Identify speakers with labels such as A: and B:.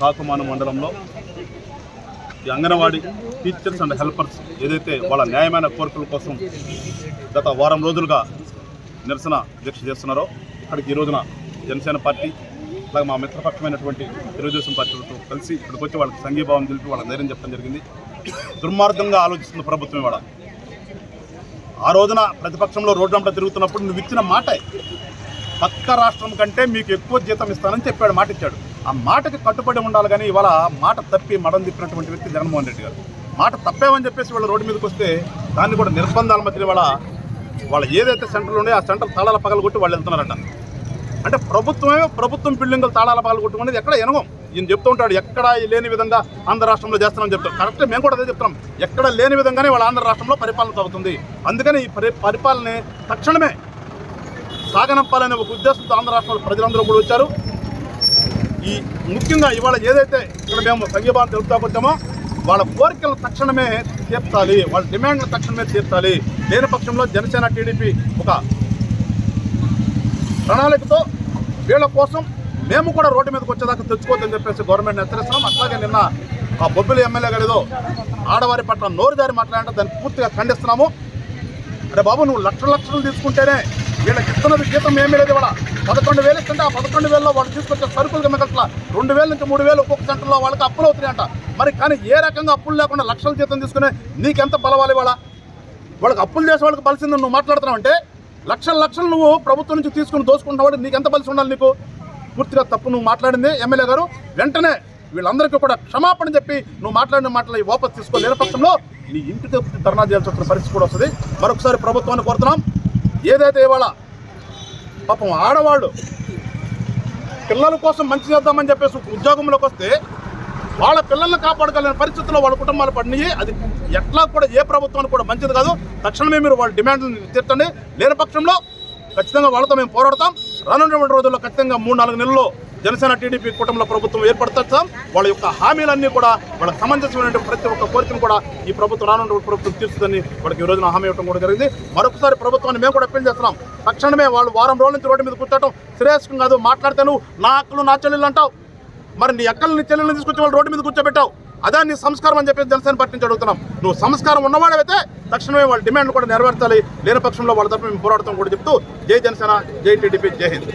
A: కాకుమాను మండలంలో ఈ anganwadi teachers and helpers ఏదైతే వాళ్ళ న్యాయమైన కోరికల కోసం గత వారం రోజులుగా నిరసన దీక్ష చేస్తున్నారో ఇక్కడికి ఈ రోజున జనసేన పార్టీ అలాగే మా మిత్రపక్షమైనటువంటి తెలుగుదేశం పార్టీలతో కలిసి ఇక్కడికి వచ్చి వాళ్ళకి సంఘీభావం తెలిపి వాళ్ళ ధైర్యం చెప్పడం జరిగింది. దుర్మార్గంగా ఆలోచిస్తున్న ప్రభుత్వం ఇవాళ ఆ రోజున ప్రతిపక్షంలో రోడ్డంతా తిరుగుతున్నప్పుడు నువ్వు ఇచ్చిన మాట పక్క రాష్ట్రం కంటే మీకు ఎక్కువ జీతం ఇస్తానని చెప్పాడు మాట ఇచ్చాడు ఆ మాటకి కట్టుబడి ఉండాలి కానీ ఇవాళ మాట తప్పి మడం తిప్పినటువంటి వ్యక్తి జగన్మోహన్ రెడ్డి గారు. మాట తప్పేమని చెప్పేసి వాళ్ళ రోడ్డు మీదకి వస్తే దాన్ని కూడా నిర్బంధాల మధ్య వాళ్ళ వాళ్ళు ఏదైతే సెంటర్లు ఉన్నాయో ఆ సెంటర్ తాళాల పగలు కొట్టి వాళ్ళు వెళ్తున్నారంట. అంటే ప్రభుత్వమే ప్రభుత్వం బిల్డింగులు తాళాల పగలు కొట్టుకునేది ఎక్కడ ఎనగం. ఈయన చెప్తూ ఉంటాడు ఎక్కడ లేని విధంగా ఆంధ్ర రాష్ట్రంలో చేస్తున్నామని చెప్తాం కరెక్ట్ మేము కూడా అదే చెప్తున్నాం. ఎక్కడ లేని విధంగానే వాళ్ళ ఆంధ్ర రాష్ట్రంలో పరిపాలన సాగుతుంది అందుకని ఈ పరి పరిపాలన తక్షణమే సాగనంపాలనే ఒక ఉద్దేశంతో ఆంధ్ర రాష్ట్రంలో ప్రజలందరూ కూడా వచ్చారు. ఈ ముఖ్యంగా ఇవాళ ఏదైతే ఇక్కడ మేము సంఘీభావం తెలుపుతా వచ్చామో వాళ్ళ కోరికలు తక్షణమే తీర్చాలి వాళ్ళ డిమాండ్లు తక్షణమే తీర్చాలి. లేని పక్షంలో జనసేన టీడీపీ ఒక ప్రణాళికతో వీళ్ళ కోసం మేము కూడా రోడ్డు మీదకి వచ్చేదాకా తెచ్చుకోవద్దని చెప్పేసి గవర్నమెంట్ హెచ్చరిస్తున్నాం. అట్లాగే నిన్న ఆ బొబ్బిలి ఎమ్మెల్యే గారు ఏదో ఆడవారి పట్ల నోరు జారి మాట్లాడంటే దాన్ని పూర్తిగా ఖండిస్తున్నాము. అరే బాబు నువ్వు లక్షల లక్షలు తీసుకుంటేనే వీళ్ళకి ఇస్తున్నది జీతం ఏమీ లేదు ఇవాళ. పదకొండు వేలు ఇస్తుంటే ఆ పదకొండు వేలలో వాళ్ళు తీసుకొచ్చే సరుకులు మిగట్ల రెండు వేల నుంచి మూడు వేలు ఒక్కొక్క సెంటర్లో వాళ్ళకి అప్పులు అవుతున్నాయంట. మరి కానీ ఏ రకంగా అప్పులు లేకుండా లక్షల జీతం తీసుకునే నీకెంత బలవాలి ఇవాళ? వాళ్ళకి అప్పులు చేసే వాళ్ళకి బలిసింది నువ్వు మాట్లాడుతున్నావు అంటే లక్షల లక్షలు నువ్వు ప్రభుత్వం నుంచి తీసుకుని దోచుకుంటున్నావు నీకు ఎంత బలిసి ఉండాలి నీకు? పూర్తిగా తప్పు నువ్వు మాట్లాడింది ఎమ్మెల్యే గారు. వెంటనే వీళ్ళందరికీ కూడా క్షమాపణ చెప్పి నువ్వు మాట్లాడిన మాటలు ఈ వాపస్ తీసుకోలేని పక్షంలో నీ ఇంటికి ధర్నా చేయాల్సి వచ్చిన పరిస్థితి కూడా వస్తుంది. మరొకసారి ప్రభుత్వాన్ని కోరుతున్నాం. ఏదైతే ఇవాళ పాపం ఆడవాళ్ళు. పిల్లల కోసం మంచి చేద్దామని చెప్పేసి ఉద్యోగంలోకి వస్తే వాళ్ళ పిల్లల్ని కాపాడగలిగిన పరిస్థితుల్లో వాళ్ళ కుటుంబాలు పడినాయి. అది ఎట్లా కూడా ఏ ప్రభుత్వానికి కూడా మంచిది కాదు. తక్షణమే మీరు వాళ్ళ డిమాండ్లను తీర్చండి. లేని పక్షంలో ఖచ్చితంగా వాళ్ళతో మేము పోరాడతాం. రానున్నటువంటి రోజుల్లో ఖచ్చితంగా మూడు నాలుగు నెలల్లో జనసేన టీడీపీ కూటమిలో ప్రభుత్వం ఏర్పడతాం. వాళ్ళ యొక్క హామీలన్నీ కూడా వాళ్ళకి సమంజసమైనటువంటి ప్రతి ఒక్క కోరికను కూడా ఈ ప్రభుత్వం రానున్న ప్రభుత్వం తీర్చుదని వాళ్ళకి ఈ రోజున హామీ ఇవ్వడం కూడా జరిగింది. మరొకసారి ప్రభుత్వాన్ని మేము కూడా అప్పీల్ చేస్తున్నాం. తక్షణమే వాళ్ళు వారం రోజుల నుంచి రోడ్డు మీద కూర్చోటం శ్రేయస్కం కాదు మాట్లాడితే నువ్వు నా అక్కలు నా చెల్లెలు అంటావు. మరి నీ అక్కలు నీ చెల్లెల్ని తీసుకొచ్చి వాళ్ళు రోడ్డు మీద కూర్చోబెట్టావు. అదే సంస్కారం అని చెప్పేసి తెలుసని పార్టీ నుంచి అడుగుతున్నాం. నువ్వు సంస్కారం ఉన్నవాడైతే తక్షణమే వాళ్ళ డిమాండ్ కూడా నెరవేర్చాలి. లేని పక్షంలో వాళ్ళ తరఫున మేము పోరాడతాం కూడా చెప్తూ జై జనసేన జై టీడీపీ జై హింద్.